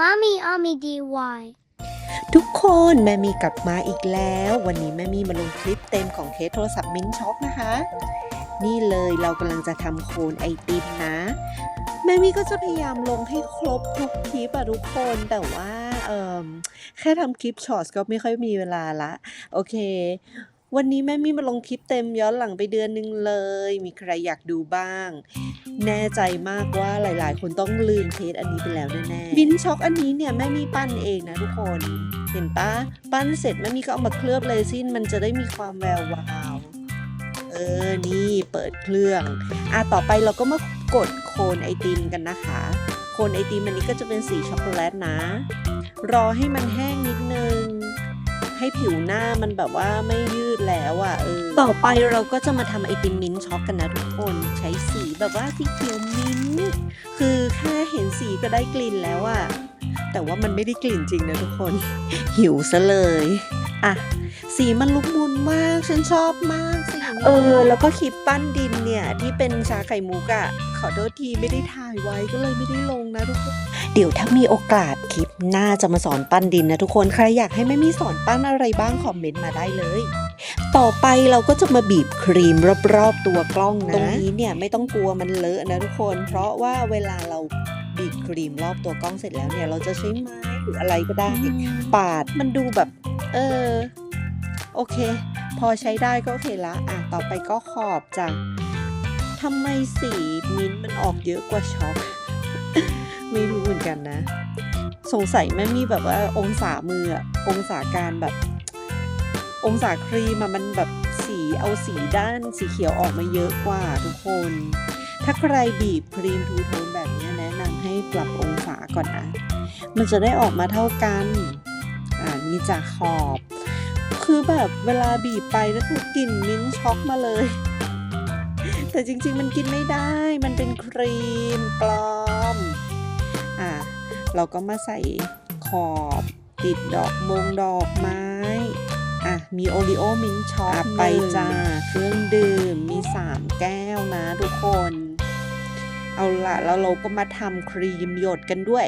Mommy Mommy DY ทุกคนแม่มีกลับมาอีกแล้ว วันนี้แม่มีมาลงคลิปเต็มของเคสโทรศัพท์มิ้นช็อกนะคะ นี่เลยเรากำลังจะทำโคนไอติมนะ แม่มีก็จะพยายามลงให้ครบทุกคลิปอะทุกคนแต่ว่าเออแค่ทำคลิปช็อตก็ไม่ค่อยมีเวลาละ โอเค วันนี้แม่มีมาลงคลิปเต็มย้อนหลังไปเดือนหนึงเลย มีใครอยากดูบ้าง แน่ใจมากว่าหลาย ๆ คนต้องลืมเคสอันนี้ไปแล้วแน่ๆบินช็อกอันนี้เนี่ยแม่มีปั้นเองนะทุกคน เห็นปะปั้นเสร็จแม่มีก็เอามาเคลือบเลยสิ้นมันจะได้มีความแวววาวเออนี่เปิดเครื่องอะต่อไปเราก็มากดโคนไอติมกันนะคะ โคนไอติมอันนี้ก็จะเป็นสีช็อกโกแลตนะ รอให้มันแห้งนิดนึง ให้ผิวหน้ามันแบบว่าไม่ยืดแล้วอะเออต่อไปเราก็จะมาทำไอติมมิ้นท์ช็อกกันนะทุกคนใช้สีแบบว่าสีเขียวมิ้นท์คือแค่เห็นสีก็ได้กลิ่นแล้วอะแต่ว่ามันไม่ได้กลิ่นจริงนะทุกคน หิวซะเลยอะสีมันลุกมุนมากฉันชอบมากสีนี้เออ แล้วก็คลิปปั้นดินเนี่ย ที่เป็นชาไข่มุกอะขอโทษทีไม่ได้ถ่ายไว้ก็เลยไม่ได้ลงนะทุกคน เดี๋ยวถ้ามีโอกาสคลิปหน้าจะมาสอนปั้นดินนะทุกคนใครอยากให้แม่มีสอนปั้นอะไรบ้างคอมเมนต์มาได้เลย ต่อไปเราก็จะมาบีบครีมรอบๆตัวกล้องนะตรงนี้เนี่ยไม่ต้องกลัวมันเลอะนะทุกคน เพราะว่าเวลาเราบีบครีมรอบตัวกล้องเสร็จแล้วเนี่ยเราจะใช้ไม้หรืออะไรก็ได้ ปาดมันดูแบบ เออโอเค พอใช้ได้ก็โอเคละอะต่อไปก็ขอบจ้ะทำไมสีมิ้นท์มันออกเยอะกว่าช็อก ไม่รู้เหมือนกันนะ สงสัยแม่มีแบบว่าองศามืออะองศาการแบบ องศาครีมมันแบบสีเอาสีด้านสีเขียวออกมาเยอะกว่าทุกคน ถ้าใครบีบครีมทูโทนแบบนี้แนะนำให้ปรับองศาก่อนนะ มันจะได้ออกมาเท่ากัน อ่านี่จากขอบ คือแบบเวลาบีบไปนะคือกลิ่นมิ้นช็อกมาเลยแต่จริงๆ มันกินไม่ได้ มันเป็นครีมปลอม เราก็มาใส่ขอบติดดอกมงดอกไม้ อะ มีโอริโอมิ้นท์ช็อกไปจ้าเครื่องดื่มมี 3 แก้วนะทุกคน เอาละแล้วเราก็มาทำครีมหยดกันด้วย